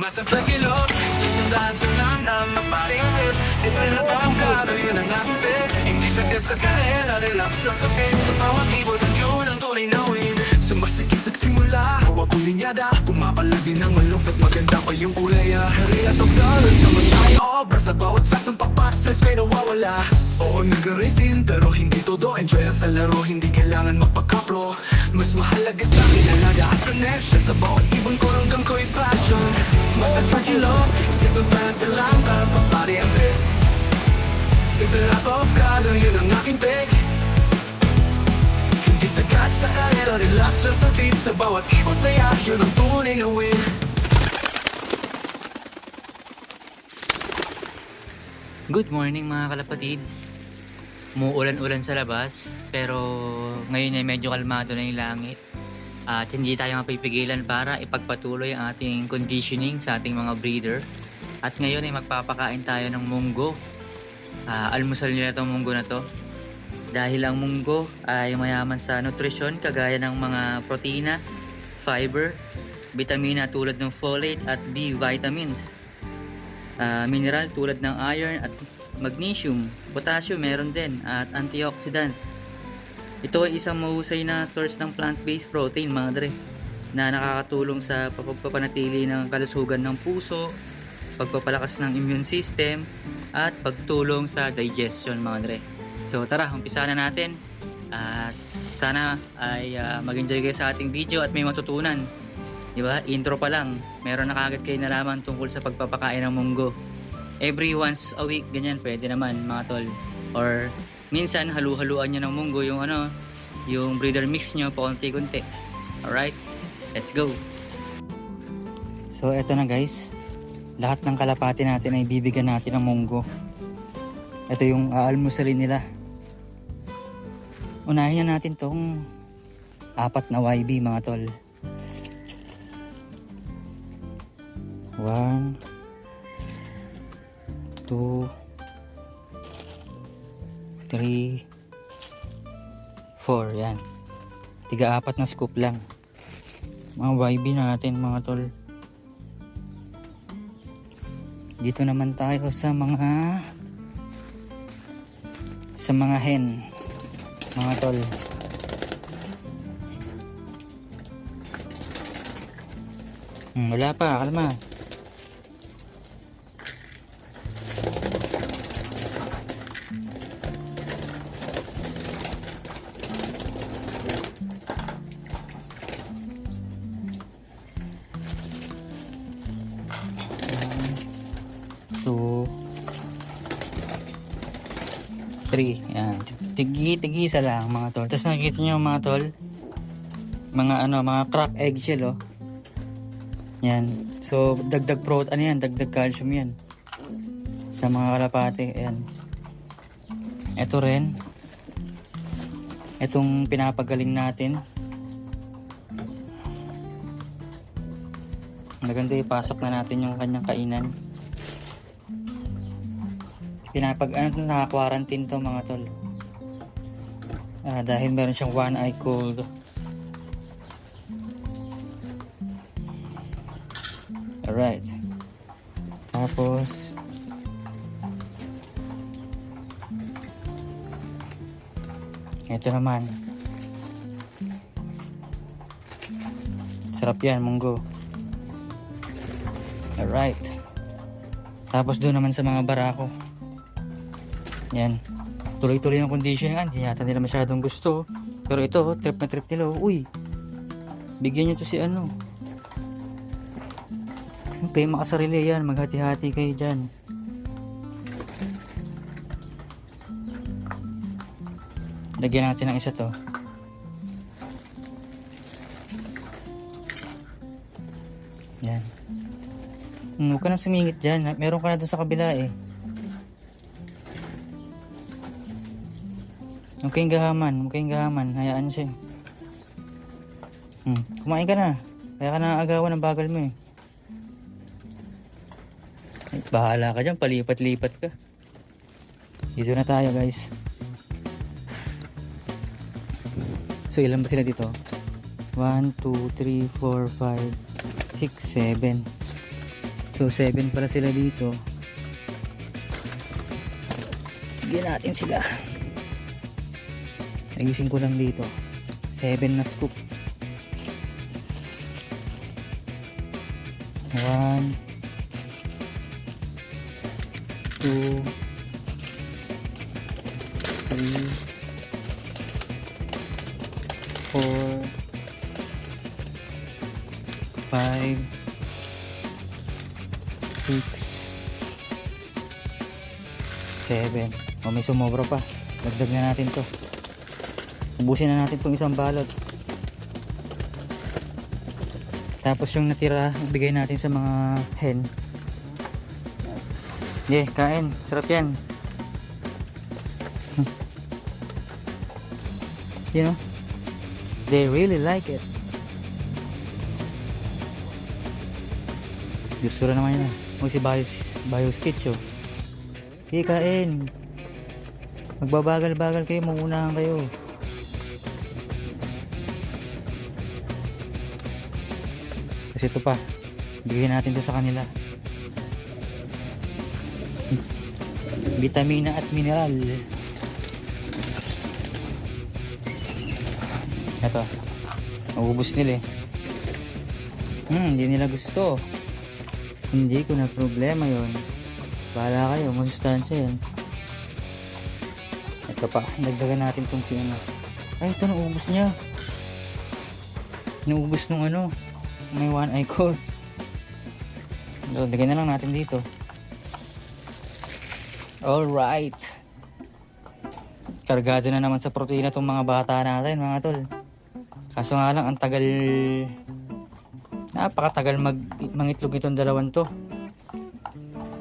Mas ang pagkilot Sundan sa lang na mapatingin Ipinatang gano yun ang peg Hindi sakit sa kahera Relax lang sa peg Sa bawat ibon yun ang tunay na win Sumasikip nagsimula Hawak ko linyada. Pumapalagi ng malungkot Maganda pa yung kulay ah. Real of colors Sa mga obra Sa bawat fact ng pagpasses May nawawala. Oo nag-race din Pero hindi todo. Enjoy lang sa laro Hindi kailangan magpakapro. Mas mahalaga sa akin Alaga at connection. Sa bawat ibon ko hanggang ko'y passion. Mas ang tricky love Simple fans lang Para papari ang trip. Ibarat of color Yun ang aking pick Sagat sa kanila Relax lang sa beat Sa bawat ibon saya Yun ang tunay na win Good morning mga kalapatids. Muulan-ulan sa labas, pero ngayon ay medyo kalmado na yung langit. At hindi tayo mapipigilan para ipagpatuloy ang ating conditioning sa ating mga breeder. At ngayon ay magpapakain tayo ng munggo. Ah, almusal na itong munggo na to. Dahil ang munggo ay mayaman sa nutrisyon kagaya ng mga protina, fiber, vitamina tulad ng folate at B vitamins ah, mineral tulad ng iron at magnesium, potassium meron din at antioxidant. Ito ay isang mahusay na source ng plant-based protein mga dre na nakakatulong sa pagpapanatili ng kalusugan ng puso, pagpapalakas ng immune system at pagtulong sa digestion mga dre. So tara, umpisa na natin at sana ay ah, mag-enjoy kayo sa ating video at may matutunan. Di ba? Intro pa lang, meron na kagad kayo nalaman tungkol sa pagpapakain ng munggo. Every once a week, ganyan, pwede naman mga tol. Or minsan, halu-haluan nyo ng munggo yung ano, yung breeder mix nyo, paunti-kunti. Alright? Let's go! So, eto na guys. Lahat ng kalapati natin ay bibigyan natin ng munggo. Ito yung aalmusalin nila. Unahin na natin tong apat na YB mga tol. One, two, three, four. Yan. Tiga apat na scoop lang. Mga YB natin mga tol. Dito naman tayo sa mga sa mga hen. Mga tol. Hmm, wala pa, kalma. 3. Yan. Tigi-tigisa lang mga tol. Tapos nakikita nyo mga tol. Mga ano, mga crack eggshell oh. Yan. So, dagdag protein, ano yan? Dagdag calcium yan. Sa mga kalapate. Yan. Ito rin. Itong pinapagaling natin. Maganda ipasok na natin yung kanyang kainan. Pinapag, ano to, naka-quarantine to mga tol. Ah, dahil meron siyang one eye cold. Alright. Tapos, ito naman. Sarap yan, munggo. Alright. Tapos doon naman sa mga barako. Yan. Tuloy-tuloy ang condition yan. Hindi yata nila masyadong gusto. Pero ito, trip na trip nila. Uy, bigyan nyo to si ano. Okay, makasarili yan. Maghati-hati kayo dyan. Lagyan natin ng isa to. Yan. Hmm, huwag ka nang sumingit dyan. Meron ka na doon sa kabila eh. Huwag kayong gahaman. Huwag kayong gahaman. Hayaan siya. Hmm, kumain ka na. Kaya ka na agawan ng bagal mo eh. Ay, bahala ka dyan. Palipat-lipat ka. Dito na tayo guys. So ilan ba sila dito? 1, 2, 3, 4, 5, 6, 7. So 7 pala sila dito. Bigyan natin sila. Nagising ko lang dito. 7 na scoop. 1 2 3 4 5 6 7 o may sumobra pa. Dagdag na natin to ubusin na natin tong isang balot. Tapos yung natira ibigay natin sa mga hen. Yeah kain. Sarap yan. You know? They really like it. Gusto na naman yun o si Bios Bios Stitch oh. Sige, kain. Magbabagal-bagal kayo, mamunahan kayo. Kasi ito pa, bigyan natin to sa kanila. Vitamina at mineral. Ito, maubos nila eh. Hmm, hindi nila gusto. Hindi ko na problema yon. Bahala kayo, masustansya yan. Ito pa, dagdagan natin tong si ano. Ay, ito naubos niya. Naubos nung ano, may one eye code. So, lagyan na lang natin dito. Alright. Kargado na naman sa protina tong mga bata natin, mga tol. Kaso nga lang, ang tagal... Napakatagal mag mangitlog itong dalawan to.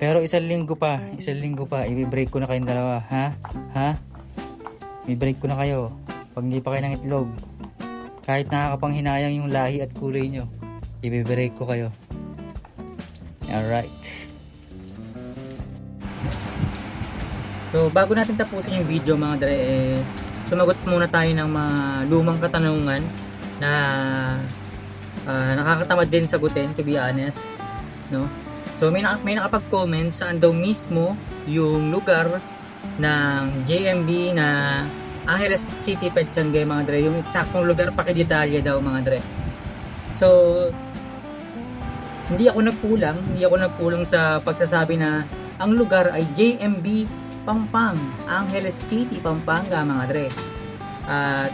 Pero isang linggo pa, isang linggo pa, i-break ko na kayong dalawa, ha? Ha? I-break ko na kayo. Pag hindi pa kayo ng itlog. Kahit nakakapanghinayang yung lahi at kulay nyo, i-break ko kayo. Alright. So, bago natin tapusin yung video mga dre, eh, sumagot muna tayo ng mga lumang katanungan na ah, nakakatamad din sagutin, to be honest. No? So may, naka, may nakapag-comment saan daw mismo yung lugar ng JMB na Angeles City, Petchangue mga dre. Yung eksaktong lugar pakidetalye daw mga dre. So, hindi ako nagkulang, hindi ako nagkulang sa pagsasabi na ang lugar ay JMB Pampang, Angeles City, Pampanga mga dre. At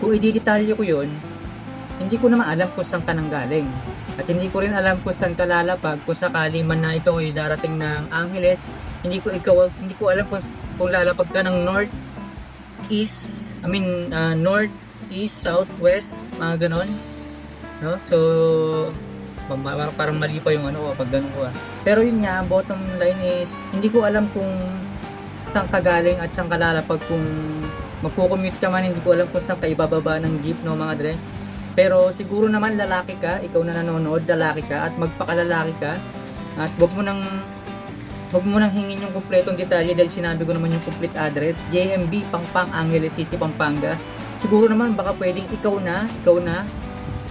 kung i-detalye ko yun, hindi ko naman alam kung saan ka nang galing. At hindi ko rin alam kung saan ka lalapag kung sakali man na ikaw ay darating ng Angeles. Hindi ko ikaw hindi ko alam kung, kung lalapag ka ng north, east, I mean uh, north, east, south, west, mga ganon. No? So parang mali pa yung ano ko pag ganun ko ah. Pero yun nga, bottom line is hindi ko alam kung saan ka galing at saan ka lalapag kung magko-commute ka man, hindi ko alam kung saan ka ibababa ng jeep no mga dre. Pero siguro naman lalaki ka, ikaw na nanonood, lalaki ka at magpakalalaki ka at wag mo nang wag mo nang hingin yung kumpletong detalye dahil sinabi ko naman yung complete address JMB Pangpang Angeles City Pampanga siguro naman baka pwedeng ikaw na ikaw na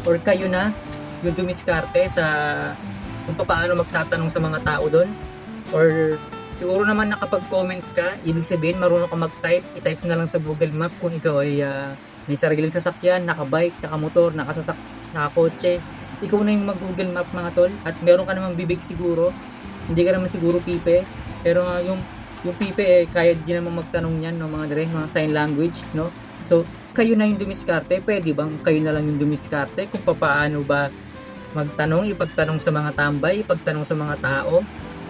or kayo na yung dumiskarte sa kung paano magtatanong sa mga tao doon or siguro naman nakapag-comment ka ibig sabihin marunong ka mag-type i-type na lang sa Google Map kung ikaw ay ah, may sariling sasakyan, nakabike, nakamotor, nakasasak, nakakotse. Ikaw na yung mag-Google Map mga tol. At meron ka namang bibig siguro. Hindi ka naman siguro pipe. Pero nga yung yung pipe eh kaya din naman magtanong niyan no mga dre mga sign language no? So kayo na yung dumiskarte. Pwede bang kayo na lang yung dumiskarte kung paano ba magtanong ipagtanong sa mga tambay ipagtanong sa mga tao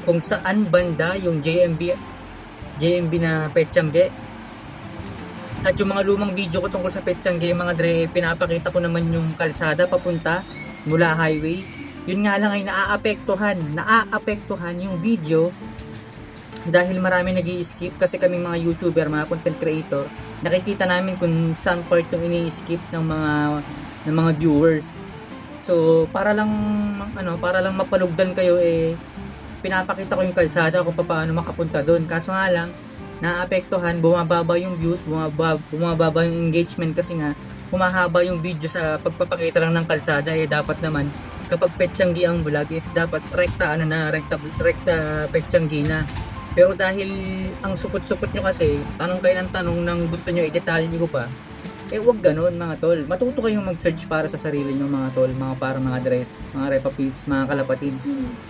kung saan banda yung JMB JMB na Petchamge at yung mga lumang video ko tungkol sa Petchamge mga dre pinapakita ko naman yung kalsada papunta mula highway yun nga lang ay naaapektuhan naaapektuhan yung video dahil marami nag skip kasi kaming mga YouTuber, mga content creator, nakikita namin kung saan part yung ini-skip ng mga ng mga viewers. So, para lang ano, para lang mapalugdan kayo eh pinapakita ko yung kalsada kung paano makapunta doon. Kaso nga lang, naapektuhan, bumababa yung views, bumababa, bumababa yung engagement kasi nga humahaba yung video sa pagpapakita lang ng kalsada eh dapat naman kapag petsanggi ang bulag is dapat rekta ano na, rekta, rekta petsanggi na. Pero dahil ang supot-supot nyo kasi, tanong kayo ng tanong ng gusto nyo i-detalye ko pa, eh wag ganun mga tol. Matuto kayong mag-search para sa sarili nyo mga tol, mga para mga dre, mga repapids, mga kalapatids.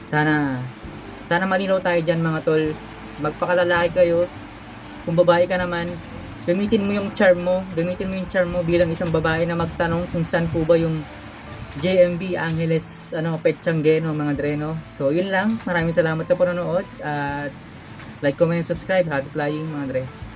Sana, sana malinaw tayo dyan mga tol. Magpakalalaki kayo. Kung babae ka naman, gamitin mo yung charm mo, gamitin mo yung charm mo bilang isang babae na magtanong kung saan po ba yung JMB Angeles ano Petchanggeno mga dreno. So yun lang. Maraming salamat sa panonood at like, comment, subscribe. Happy flying mga dre.